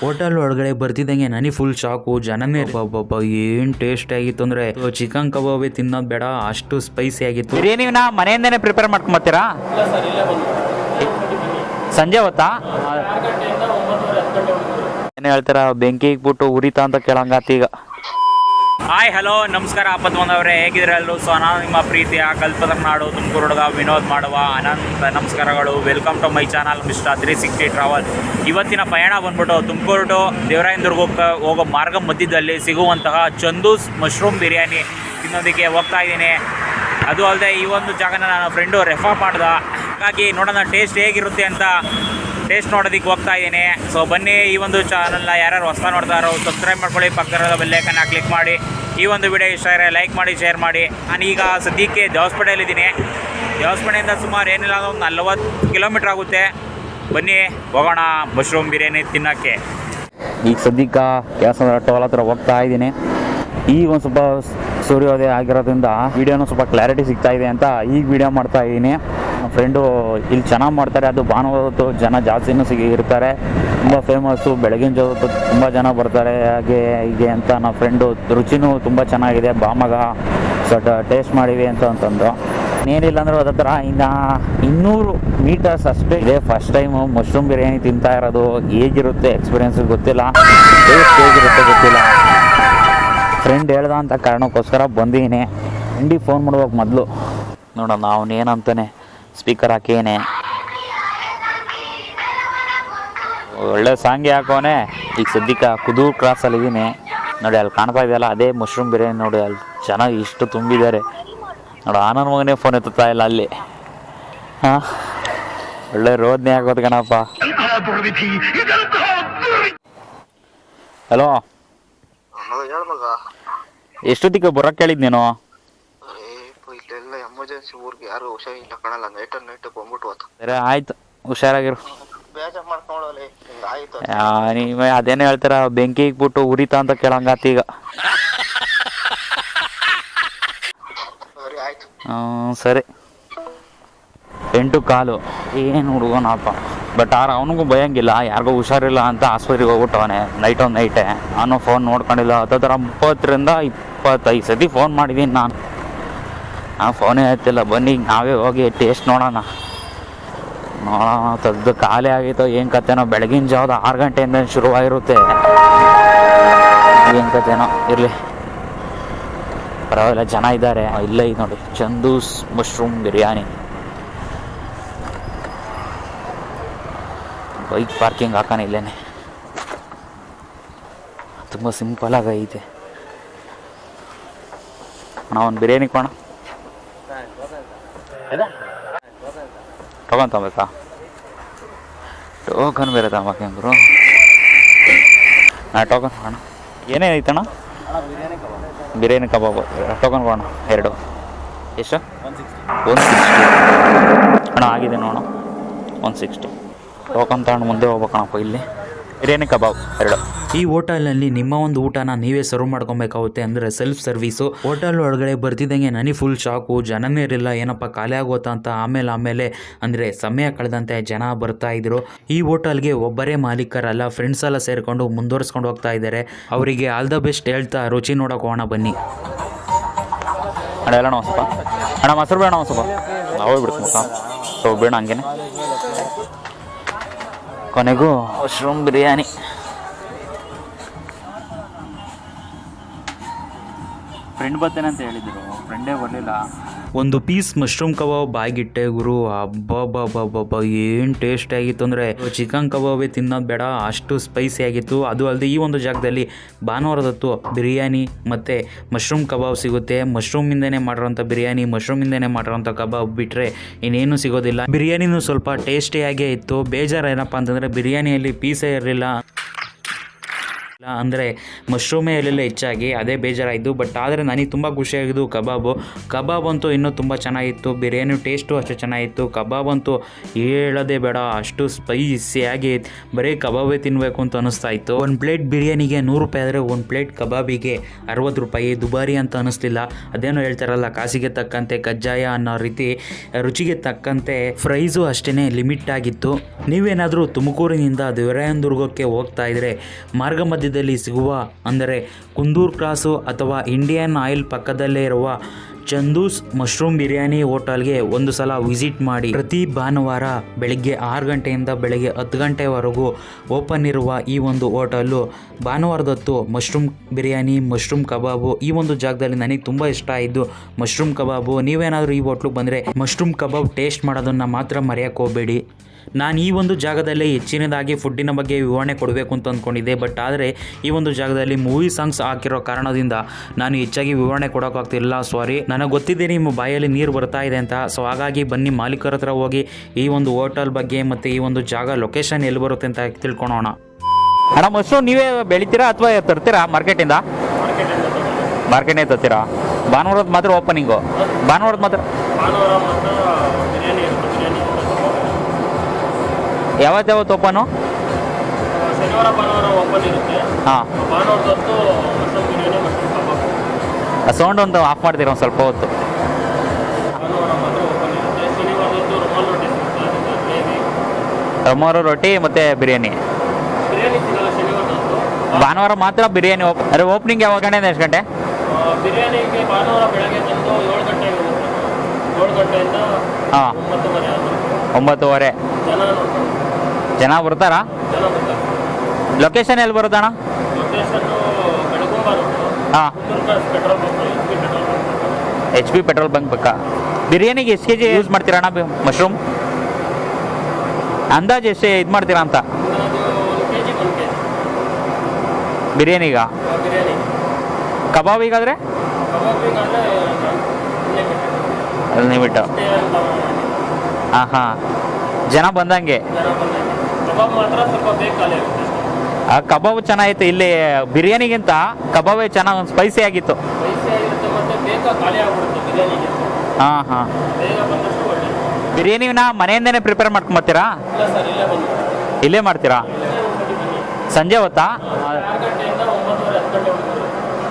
Hotel ಒಳಗಡೆ ಬರ್ತಿದ್ದಂಗೆ ನನಗೆ full shock ಜನನೇ ಬಾಬಾ ಏನ್ ಟೇಸ್ಟ್ ಆಗಿತ್ತು ಅಂದ್ರೆ ಚಿಕನ್ ಕಬಾಬ್ ತಿನ್ನೋದು ಬೇಡ, ಅಷ್ಟು ಸ್ಪೈಸಿ ಆಗಿತ್ತು. ಬಿರಿಯಾನಿನ ಮನೆಯಿಂದನೇ ಪ್ರಿಪೇರ್ ಮಾಡ್ಕೊಂಬತ್ತೀರಾ? ಸಂಜೆ ಹೊತ್ತಾ? ಏನು ಹೇಳ್ತೀರಾ ಬೆಂಕಿ ಇಕ್ಬಿಟ್ಟು ಉರಿತಾ ಅಂತ ಕೇಳಂಗಾತಿ ಈಗ. ಹಾಯ್ ಹಲೋ ನಮಸ್ಕಾರ ಅಪ್ಪತ್ ಬಂದವ್ರೆ ಹೇಗಿದ್ರೆ ಎಲ್ಲರೂ? ಸೊ ನಾನು ನಿಮ್ಮ ಪ್ರೀತಿಯ ಕಲ್ಪದ ನಾಡು ತುಮಕೂರು ಹುಡುಗ ವಿನೋದ್ ಮಾಡುವ ಅನಂತ ನಮಸ್ಕಾರಗಳು. Welcome to my channel mister three sixty travel ಇವತ್ತಿನ ಪಯಣ ಬಂದ್ಬಿಟ್ಟು ತುಮಕೂರು ಟು ದೇವರಾಯನದುರ್ಗಕ್ಕೆ ಹೋಗೋ ಮಾರ್ಗ ಮಧ್ಯದಲ್ಲಿ ಸಿಗುವಂತಹ ಚಂದೂಸ್ ಮಶ್ರೂಮ್ ಬಿರಿಯಾನಿ ತಿನ್ನೋದಕ್ಕೆ ಹೋಗ್ತಾ ಇದ್ದೀನಿ. ಅದು ಅಲ್ಲದೆ ಈ ಒಂದು ಜಾಗನ ನನ್ನ ಫ್ರೆಂಡು ರೆಫರ್ ಮಾಡ್ದ. ಹಾಗಾಗಿ ನೋಡೋಣ ಟೇಸ್ಟ್ ಹೇಗಿರುತ್ತೆ ಅಂತ ಟೇಸ್ಟ್ ನೋಡೋದಕ್ಕೆ ಹೋಗ್ತಾ ಇದ್ದೀನಿ ಸೊ ಬನ್ನಿ ಈ ಒಂದು ಚಾನಲ್ನ ಯಾರ್ಯಾರು ಹೊಸ ನೋಡ್ತಾರೋ ಸಬ್ಸ್ಕ್ರೈಬ್ ಮಾಡ್ಕೊಳ್ಳಿ. ಪಕ್ಕದ ಬೆಲ್ಲೈಕನ್ನ ಕ್ಲಿಕ್ ಮಾಡಿ. ಈ ಒಂದು ವಿಡಿಯೋ ಇಷ್ಟ ಆದರೆ ಲೈಕ್ ಮಾಡಿ ಶೇರ್ ಮಾಡಿ. ನಾನು ಈಗ ಸದ್ಯಕ್ಕೆ ದೇವಸ್ಪೇಟೆಯಲ್ಲಿದ್ದೀನಿ ದೇವಸ್ಪೇಟೆಯಿಂದ ಸುಮಾರು ಏನಿಲ್ಲ ಅಂದ್ರೆ ಒಂದು ನಲ್ವತ್ತು ಕಿಲೋಮೀಟ್ರ್ ಆಗುತ್ತೆ. ಬನ್ನಿ, ಹೋಗೋಣ. ಮಶ್ರೂಮ್ ಬಿರಿಯಾನಿ ತಿನ್ನೋಕ್ಕೆ. ಈಗ ಸದ್ಯಕ್ಕೆ ಕೆಲಸ ಟೋಲ್ ಹತ್ರ ಹೋಗ್ತಾ ಇದ್ದೀನಿ ಈಗ ಒಂದು ಸ್ವಲ್ಪ ಸೂರ್ಯೋದಯ ಆಗಿರೋದ್ರಿಂದ ವಿಡಿಯೋನು ಸ್ವಲ್ಪ ಕ್ಲಾರಿಟಿ ಸಿಗ್ತಾ ಇದೆ ಅಂತ ಈಗ ವಿಡಿಯೋ ಮಾಡ್ತಾ ಇದ್ದೀನಿ ನನ್ನ ಫ್ರೆಂಡು ಇಲ್ಲಿ ಚೆನ್ನಾಗಿ ಮಾಡ್ತಾರೆ. ಅದು ಭಾನುವಾರ ಹೊತ್ತು ಜನ ಜಾಸ್ತಿನೂ ಸಿಗಿ ಇರ್ತಾರೆ. ತುಂಬ ಫೇಮಸ್ಸು ಬೆಳಗಿನ ಹೊತ್ತು ತುಂಬ ಜನ ಬರ್ತಾರೆ. ಹಾಗೆ ಹೀಗೆ ಅಂತ ನಮ್ಮ ಫ್ರೆಂಡು ರುಚಿನೂ ತುಂಬ ಚೆನ್ನಾಗಿದೆ. ಬಾಮಗ ಸೊ ಟೇಸ್ಟ್ ಮಾಡಿವಿ ಅಂತ ಅಂತಂದು ಏನಿಲ್ಲ ಅಂದ್ರೆ ಅದ ಹತ್ರ ಇನ್ನು ಇನ್ನೂರು ಮೀಟರ್ಸ್ ಅಷ್ಟೇ ಇದೆ. ಫಸ್ಟ್ ಟೈಮು ಮಶ್ರೂಮ್ ಬಿರಿಯಾನಿ ತಿಂತಾ ಇರೋದು. ಹೇಗಿರುತ್ತೆ ಎಕ್ಸ್ಪೀರಿಯನ್ಸ್ ಗೊತ್ತಿಲ್ಲ. ಟೇಸ್ಟ್ ಹೇಗಿರುತ್ತೆ ಗೊತ್ತಿಲ್ಲ. ಫ್ರೆಂಡ್ ಹೇಳ್ದ ಅಂತ ಕಾರಣಕ್ಕೋಸ್ಕರ ಬಂದೀನಿ ಫ್ರೆಂಡಿಗೆ ಫೋನ್ ಮಾಡ್ಬೇಕು ಮೊದಲು. ನೋಡೋಣ, ಅವನು ಏನಂತಾನೆ ಸ್ಪೀಕರ್ ಹಾಕೇನೆ. ಒಳ್ಳೆ ಸಾಂಗೆ ಹಾಕೋನೆ. ಈಗ ಸದ್ಯಕ್ಕೆ ಕ್ರಾಸ್ ಅಲ್ಲಿ ಇದ್ದೀನಿ ನೋಡಿ ಅಲ್ಲಿ ಕಾಣ್ತಾ ಇದೆಯಲ್ಲ ಅದೇ ಮಶ್ರೂಮ್ ಬಿರಿಯಾನಿ ನೋಡಿ ಅಲ್ಲಿ ಚೆನ್ನಾಗಿ ಇಷ್ಟು ತುಂಬಿದ್ದಾರೆ. ನೋಡಿ ಆನಂದ್ ಮಗನೇ ಫೋನ್ ಎತ್ತುತ್ತಾ ಇಲ್ಲ ಅಲ್ಲಿ. ಹಾಂ? ಒಳ್ಳೆ ರೋದನೆ ಆಗೋದು ಕಣಪ್ಪ. ಹಲೋ ಎಷ್ಟೊತ್ತಿಗೆ ಬರೋಕ್ಕೆ ಹೇಳಿದ್ ನೀನು? ಎಮರ್ಜೆನ್ಸಿ ಊರಿಗೆ ಯಾರು ಹುಷಾರಿಲ್ಲ ಕಾಣಲ್ಲ ನೈಟ್ ನೈಟ್ ಬಂದ್ಬಿಟ್ಟು ಹೋತು. ಆಯ್ತು. ಹುಷಾರಾಗಿರು. ಬೇಜಾರ್ ಮಾಡ್ಕೊಳ್ಳಲಿ ಆಯ್ತು. ನೀವೇ ಅದೇನೇ ಹೇಳ್ತಾರ ಬೆಂಕಿ ಇಕ್ಬಿಟ್ಟು ಉರಿತ ಅಂತ ಕೇಳಂಗಾತಿ ಈಗ. ಸರಿ ಆಯ್ತು. ಹ್ಮ್, ಸರಿ. ಎಂಟು ಕಾಲು. ಏನು ಹುಡುಗನಪ್ಪ ಬಟ್ ಆರ ಅವನಿಗೂ ಭಯಂಗಿಲ್ಲ ಯಾರಿಗೂ ಹುಷಾರಿಲ್ಲ ಅಂತ ಆಸ್ಪತ್ರೆಗೆ ಹೋಗ್ಬಿಟ್ಟವನೆ ನೈಟ್ ಒಂದು ನೈಟೇ ನಾನು ಫೋನ್ ನೋಡ್ಕೊಂಡಿಲ್ಲ ಅದರ ಮುಪ್ಪತ್ತರಿಂದ ಇಪ್ಪತ್ತೈದು ಸತಿ ಫೋನ್ ಮಾಡಿದ್ದೀನಿ ನಾನು. ನಾನು ಫೋನೇ ಆಯ್ತಿಲ್ಲ ಬನ್ನಿ, ನಾವೇ ಹೋಗಿ ಟೇಸ್ಟ್ ನೋಡೋಣ. ನೋಡೋಣ, ತೆಗ್ದು ಖಾಲಿ ಆಗಿತ್ತು ಏನು ಕತೆನೋ. ಬೆಳಗಿನ ಜಾವದ ಆರು ಗಂಟೆಯಿಂದ ಶುರುವಾಗಿರುತ್ತೆ. ಏನು ಕತೆನೋ. ಇರಲಿ. ಪರವಾಗಿಲ್ಲ, ಜನ ಇದ್ದಾರೆ. ಇಲ್ಲೇ ಇದು ನೋಡಿ. Chandu's mushroom biryani bike parking ಹಾಕೋಣ ಇಲ್ಲೇನೆ. ತುಂಬ ಸಿಂಪಲ್ ಆಗೈತೆ ಅಣ್ಣ ಒಂದು ಬಿರಿಯಾನಿ ಕೊಣ ಟೋಕನ್ ತಗೋಬೇಕಾ ಟೋಕನ್ ಬೇರೆ ತಗೋಕೆ ಗುರು ನಾ ಟೋಕನ್ ಕೊಣ ಏನೇನೈತಣ್ಣ ಬಿರಿಯಾನಿ ಕಬಾಬ್. ಟೋಕನ್ ಕೊಡೋಣ, ಎರಡು. ಎಷ್ಟು? ಒನ್ ಸಿಕ್ಸ್ಟಿ ಅಣ್ಣ, ಆಗಿದೆ ನೋಡ ಒನ್ ಸಿಕ್ಸ್ಟಿ ಟೋಕನ್ ತಗೊಂಡು ಮುಂದೆ ಹೋಗ್ಬೇಕಣ್ಣಪ್ಪ ಇಲ್ಲಿ. ಬಿರಿಯಾನಿ ಕಬಾಬ್, ಎರಡು. ಈ ಹೋಟೆಲ್ನಲ್ಲಿ ನಿಮ್ಮ ಒಂದು ಊಟನ ನೀವೇ ಸರ್ವ್ ಮಾಡ್ಕೊಬೇಕಾಗುತ್ತೆ ಅಂದರೆ ಸೆಲ್ಫ್ ಸರ್ವಿಸು ಹೋಟೆಲ್ ಒಳಗಡೆ ಬರ್ತಿದ್ದಂಗೆ ನನಗೆ ಫುಲ್ ಶಾಕು ಜನನೇ ಇರಲಿಲ್ಲ ಏನಪ್ಪ ಖಾಲಿ ಆಗೋತಾ ಅಂತ ಆಮೇಲೆ ಆಮೇಲೆ ಅಂದರೆ ಸಮಯ ಕಳೆದಂತೆ ಜನ ಬರ್ತಾ ಇದ್ರು. ಈ ಹೋಟೆಲ್ಗೆ ಒಬ್ಬರೇ ಮಾಲೀಕರಲ್ಲ ಫ್ರೆಂಡ್ಸ್ ಎಲ್ಲ ಸೇರಿಕೊಂಡು ಮುಂದುವರ್ಸ್ಕೊಂಡು ಹೋಗ್ತಾ ಇದ್ದಾರೆ. ಅವರಿಗೆ ಆಲ್ ದ ಬೆಸ್ಟ್ ಹೇಳ್ತಾ ರುಚಿ ನೋಡೋಕೆ ಹೋಗೋಣ, ಬನ್ನಿ. ಅಣ್ಣ ಸ್ವಲ್ಪ ಅಣ್ಣ, ಮೊಸರು ಬೇಡ ಒಂದು ಸ್ವಲ್ಪ ಬಿಡ್ತು ಸೊ ಬೇಡ ಹಂಗೇನೆ. ಕೊನೆಗೂ ಮಶ್ರೂಮ್ ಬಿರಿಯಾನಿ. ಫ್ರೆಂಡ್ ಬರ್ತೇನೆ ಅಂತ ಹೇಳಿದ್ರು. ಫ್ರೆಂಡೇ ಬರಲಿಲ್ಲ. ಒಂದು ಪೀಸ್ ಮಶ್ರೂಮ್ ಕಬಾಬ್ ಬಾಯ್ಗಿಟ್ಟೆ ಗುರು. ಅಬ್ಬಬ್ಬಬ್ಬಬ್ಬ ಏನು ಟೇಸ್ಟ್ ಆಗಿತ್ತು ಅಂದರೆ? ಚಿಕನ್ ಕಬಾಬೇ ತಿನ್ನೋದು ಬೇಡ, ಅಷ್ಟು ಸ್ಪೈಸಿ ಆಗಿತ್ತು. ಅದು ಅಲ್ಲದೆ ಈ ಒಂದು ಜಾಗದಲ್ಲಿ ಭಾನುವಾರದತ್ತು ಬಿರಿಯಾನಿ ಮತ್ತು ಮಶ್ರೂಮ್ ಕಬಾಬ್ ಸಿಗುತ್ತೆ. ಮಶ್ರೂಮಿಂದನೇ ಮಾಡಿರೋಂಥ ಬಿರಿಯಾನಿ ಮಶ್ರೂಮಿಂದನೇ ಮಾಡಿರೋಂಥ ಕಬಾಬ್ ಬಿಟ್ಟರೆ ಇನ್ನೇನು ಸಿಗೋದಿಲ್ಲ. ಬಿರಿಯಾನಿನೂ ಸ್ವಲ್ಪ ಟೇಸ್ಟಿಯಾಗೇ ಇತ್ತು. ಬೇಜಾರು ಏನಪ್ಪ ಅಂತಂದರೆ ಬಿರಿಯಾನಿಯಲ್ಲಿ ಪೀಸೇ ಇರಲಿಲ್ಲ. ಅಂದರೆ ಮಶ್ರೂಮೇ ಇರಲಿಲ್ಲ ಹೆಚ್ಚಾಗಿ ಅದೇ ಬೇಜಾರಾಯಿತು. ಬಟ್ ಆದರೆ ನನಗೆ ತುಂಬ ಖುಷಿಯಾಗಿದ್ದು ಕಬಾಬು. ಕಬಾಬ್ ಅಂತೂ ಇನ್ನೂ ತುಂಬ ಚೆನ್ನಾಗಿತ್ತು. ಬಿರಿಯಾನಿ ಟೇಸ್ಟು ಅಷ್ಟೇ ಚೆನ್ನಾಗಿತ್ತು. ಕಬಾಬ್ ಅಂತೂ ಹೇಳೋದೇ ಬೇಡ. ಅಷ್ಟು ಸ್ಪೈಸಿಯಾಗಿ ಬರೀ ಕಬಾಬೇ ತಿನ್ನಬೇಕು ಅಂತ ಅನಿಸ್ತಾ ಇತ್ತು ಒಂದು ಪ್ಲೇಟ್ ಬಿರಿಯಾನಿಗೆ ನೂರು ರೂಪಾಯಿ ಆದರೆ ಒಂದು ಪ್ಲೇಟ್ ಕಬಾಬಿಗೆ ಅರವತ್ತು ರೂಪಾಯಿ, ದುಬಾರಿ ಅಂತ ಅನ್ನಿಸ್ತಿಲ್ಲ ಅದೇನೋ ಹೇಳ್ತಾರಲ್ಲ, ಕಾಸಿಗೆ ತಕ್ಕಂತೆ ಕಜ್ಜಾಯ ಅನ್ನೋ ರೀತಿ. ರುಚಿಗೆ ತಕ್ಕಂತೆ ಪ್ರೈಸು ಅಷ್ಟೇ ಲಿಮಿಟ್ ಆಗಿತ್ತು. ನೀವೇನಾದರೂ ತುಮಕೂರಿನಿಂದ ದೇವರಾಯನದುರ್ಗಕ್ಕೆ ಹೋಗ್ತಾ ಇದ್ದರೆ ಮಾರ್ಗ ಮಧ್ಯದಲ್ಲಿ ಸಿಗುವ, ಅಂದರೆ ಕುಂದೂರ್ ಕ್ರಾಸು ಅಥವಾ ಇಂಡಿಯನ್ ಆಯಿಲ್ ಪಕ್ಕದಲ್ಲೇ ಇರುವ ಚಂದೂಸ್ ಮಶ್ರೂಮ್ ಬಿರಿಯಾನಿ ಹೋಟೆಲ್ಗೆ ಒಂದು ಸಲ ವಿಸಿಟ್ ಮಾಡಿ. ಪ್ರತಿ ಭಾನುವಾರ ಬೆಳಿಗ್ಗೆ ಆರು ಗಂಟೆಯಿಂದ ಬೆಳಗ್ಗೆ ಹತ್ತು ಗಂಟೆವರೆಗೂ ಓಪನ್ ಇರುವ ಈ ಒಂದು ಹೋಟೆಲ್ಲು ಭಾನುವಾರದೊತ್ತು ಮಶ್ರೂಮ್ ಬಿರಿಯಾನಿ, ಮಶ್ರೂಮ್ ಕಬಾಬು ಈ ಒಂದು ಜಾಗದಲ್ಲಿ ನನಗೆ ತುಂಬ ಇಷ್ಟ ಆಯಿತು. ಮಶ್ರೂಮ್ ಕಬಾಬು, ನೀವೇನಾದರೂ ಈ ಹೋಟ್ಲಿಗೆ ಬಂದರೆ ಮಶ್ರೂಮ್ ಕಬಾಬ್ ಟೇಸ್ಟ್ ಮಾಡೋದನ್ನು ಮಾತ್ರ ಮರೆಯೋಕೆ ಹೋಗಬೇಡಿ. ನಾನು ಈ ಒಂದು ಜಾಗದಲ್ಲಿ ಹೆಚ್ಚಿನದಾಗಿ ಫುಡ್ಡಿನ ಬಗ್ಗೆ ವಿವರಣೆ ಕೊಡಬೇಕು ಅಂತ ಅಂದ್ಕೊಂಡಿದ್ದೆ ಬಟ್ ಆದರೆ ಈ ಒಂದು ಜಾಗದಲ್ಲಿ ಮೂವಿ ಸಾಂಗ್ಸ್ ಹಾಕಿರೋ ಕಾರಣದಿಂದ ನಾನು ಹೆಚ್ಚಾಗಿ ವಿವರಣೆ ಕೊಡೋಕ್ಕಾಗ್ತಿಲ್ಲ. ಸಾರಿ ನನಗೆ ಗೊತ್ತಿದೆ ನಿಮ್ಮ ಬಾಯಲ್ಲಿ ನೀರು ಬರ್ತಾ ಇದೆ ಅಂತ. ಸೊ ಹಾಗಾಗಿ ಬನ್ನಿ ಮಾಲೀಕರ ಹತ್ರ ಹೋಗಿ ಈ ಒಂದು ಹೋಟೆಲ್ ಬಗ್ಗೆ ಮತ್ತು ಈ ಒಂದು ಜಾಗ ಲೊಕೇಶನ್ ಎಲ್ಲಿ ಬರುತ್ತೆ ಅಂತ ತಿಳ್ಕೊಳೋಣ. ಅಣ್ಣ ಮಶ್ರೂಮ್ ನೀವೇ ಬೆಳಿತೀರಾ ಅಥವಾ ತರ್ತೀರಾ ಮಾರ್ಕೆಟಿಂದ? ಮಾರ್ಕೆಟಿಂದ ತರ್ತೀರಾ? ಭಾನುವಾರದ ಮಾತ್ರ ಓಪನಿಂಗು ಭಾನುವಾರದ ಮಾತ್ರ ಯಾವತ್ತು ಯಾವತ್ತು ಓಪನು ಶನಿವಾರ ಭಾನುವಾರ ಓಪನ್ ಇರುತ್ತೆ ಹಾಂ ಭಾನುವಾರದೊತ್ತು mushroom biryani mushroom kebab sound ಒಂದು ಆಫ್ ಮಾಡ್ತೀರಾ ಒಂದು ಸ್ವಲ್ಪ ಹೊತ್ತು? ಭಾನುವಾರ ಮಾತ್ರ ಓಪನ್ ಇರುತ್ತೆ. ಶನಿವಾರದೊತ್ತು ರುಮಾಲ್ ರೊಟ್ಟಿ ಸಿಗುತ್ತೆ ಅದಕ್ಕೆ ರೊಟ್ಟಿ ಮತ್ತು ಬಿರಿಯಾನಿ. ಬಿರಿಯಾನಿ ಸಿಗಲ್ಲ ಭಾನುವಾರ ಮಾತ್ರ ಬಿರಿಯಾನಿ ಓಪ್ ಅರೆ ಓಪನಿಂಗ್ ಯಾವಾಗ ಗಂಟೆಯಿಂದ ಎಷ್ಟು ಗಂಟೆ? ಆ, ಬಿರಿಯಾನಿಗೆ ಭಾನುವಾರ ಬೆಳಗ್ಗೆ ಬಂದು ಏಳು ಗಂಟೆಗೆ ಇರುತ್ತೆ ಏಳು ಗಂಟೆಯಿಂದ ಹಾಂ. ಒಂಬತ್ತುವರೆ ಆಗುತ್ತೆ ಒಂಬತ್ತುವರೆ. ಜನ ನೋಡ್ಕೊಂಡು. ಜನ ಬರ್ತಾರಾ? ಲೊಕೇಶನ್ ಎಲ್ಲಿ ಬರುತ್ತಣ್ಣ ಹಾಂ. H P petrol bunk bunk ಬಿರಿಯಾನಿಗೆ ಎಷ್ಟು ಕೆ ಜಿ ಯೂಸ್ ಮಾಡ್ತೀರಣ್ಣ ಮಶ್ರೂಮ್ ಅಂದಾಜು ಎಷ್ಟು ಇದು ಮಾಡ್ತೀರಾ ಅಂತ? ಬಿರಿಯಾನಿಗ? ಬಿರಿಯಾನಿ ಕಬಾಬಿಗಾದರೆ? ಕಬಾಬಿಗಾದ್ರೆ ಲಿಮಿಟ್ ಅಷ್ಟೇ ಅಂತ ಮಾಡಿ. ಹಾಂ ಹಾಂ ಜನ ಬಂದಂಗೆ. ಕಬಾಬ್ ಮಾತ್ರ ಸ್ವಲ್ಪ ಆ ಕಬಾಬ್ ಚೆನ್ನಾಗಿತ್ತು. ಇಲ್ಲಿ ಬಿರಿಯಾನಿಗಿಂತ ಕಬಾಬೇ ಚೆನ್ನಾಗಿ ಸ್ಪೈಸಿ ಆಗಿತ್ತು. ಹಾಂ ಹಾಂ. ಬಿರಿಯಾನಿನ ಮನೆಯಿಂದನೇ ಪ್ರಿಪೇರ್ ಮಾಡ್ಕೊಂಬತ್ತೀರಾ? ಇಲ್ಲ ಮಾಡ್ತೀರಾ? ಸಂಜೆ ಹೊತ್ತಾ?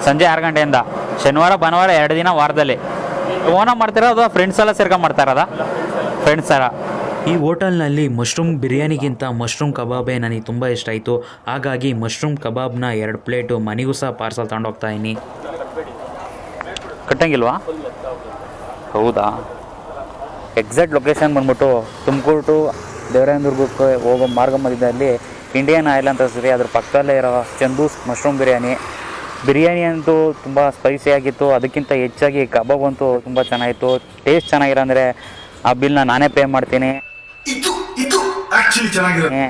ಸಂಜೆ ಆರು ಗಂಟೆಯಿಂದ ಶನಿವಾರ ಭಾನುವಾರ ಎರಡು ದಿನ ವಾರದಲ್ಲಿ. ಓನ ಮಾಡ್ತೀರಾ ಅಥವಾ ಫ್ರೆಂಡ್ಸ್ ಎಲ್ಲ ಸೇರ್ಕೊಂಡು ಮಾಡ್ತಾರದ ಫ್ರೆಂಡ್ಸ್ ಸರ ಈ ಹೋಟೆಲ್ನಲ್ಲಿ ಮಶ್ರೂಮ್ ಬಿರಿಯಾನಿಗಿಂತ ಮಶ್ರೂಮ್ ಕಬಾಬೇ ನನಗೆ ತುಂಬ ಇಷ್ಟ ಆಯಿತು. ಹಾಗಾಗಿ ಮಶ್ರೂಮ್ ಕಬಾಬ್ನ ಎರಡು ಪ್ಲೇಟು ಮನೆಗೂ ಸಹ ಪಾರ್ಸಲ್ ತಗೊಂಡೋಗ್ತಾ ಇದ್ದೀನಿ ಕಟ್ಟಂಗಿಲ್ವಾ? ಹೌದಾ? ಎಕ್ಸಾಕ್ಟ್ ಲೊಕೇಶನ್ ಬಂದ್ಬಿಟ್ಟು ತುಮಕೂರು ಟು ದೇವರಾಯನದುರ್ಗಕ್ಕೆ ಹೋಗೋ ಮಾರ್ಗ ಮಧ್ಯದಲ್ಲಿ ಇಂಡಿಯನ್ ಆಯಿಲ್ ಅಂತ ಸರಿ ಅದ್ರ ಪಕ್ಕದಲ್ಲೇ ಇರೋ ಚಂದೂಸ್ ಮಶ್ರೂಮ್ ಬಿರಿಯಾನಿ. ಬಿರಿಯಾನಿ ಅಂತೂ ತುಂಬ ಸ್ಪೈಸಿ ಆಗಿತ್ತು. ಅದಕ್ಕಿಂತ ಹೆಚ್ಚಾಗಿ ಕಬಾಬ್ ಅಂತೂ ತುಂಬ ಚೆನ್ನಾಗಿತ್ತು. ಟೇಸ್ಟ್ ಚೆನ್ನಾಗಿರೋ ಅಂದರೆ ಆ ಬಿಲ್ನ ನಾನೇ ಪೇ ಮಾಡ್ತೀನಿ.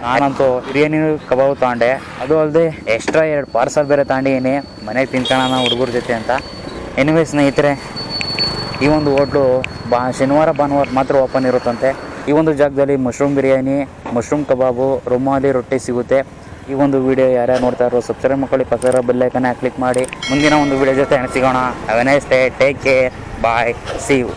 ನಾನಂತೂ ಬಿರಿಯಾನಿ ಕಬಾಬ್ ತಗೊಂಡೆ. ಅದು ಅಲ್ಲದೆ ಎಕ್ಸ್ಟ್ರಾ ಎರಡು ಪಾರ್ಸಲ್ ಬೇರೆ ತಗೊಂಡಿದ್ದೀನಿ. ಮನೆಗೆ ತಿನ್ಕೊಳ್ಳೋಣ ಹುಡುಗರ ಜೊತೆ ಅಂತ. ಎನಿವೇ ಸ್ನೇಹಿತರೆ, ಈ ಒಂದು ಹೋಟ್ಲು ಬಾ, ಶನಿವಾರ, ಭಾನುವಾರ ಮಾತ್ರ ಓಪನ್ ಇರುತ್ತಂತೆ. ಈ ಒಂದು ಜಾಗದಲ್ಲಿ ಮಶ್ರೂಮ್ ಬಿರಿಯಾನಿ ಮಶ್ರೂಮ್ ಕಬಾಬು, ರುಮಾಲಿ ರೊಟ್ಟಿ ಸಿಗುತ್ತೆ. ಈ ಒಂದು ವಿಡಿಯೋ ಯಾರ್ಯಾರು ನೋಡ್ತಾ ಇರೋ ಸಬ್ಸ್ಕ್ರೈಬ್ ಮಾಡ್ಕೊಳ್ಳಿ. ಪಕ್ಕದ ಬೆಲ್ಲೈಕನ್ನ ಕ್ಲಿಕ್ ಮಾಡಿ. ಮುಂದಿನ ಒಂದು ವಿಡಿಯೋ ಜೊತೆ ಸಿಗೋಣ. ಅವೆನೇ day take care bye see you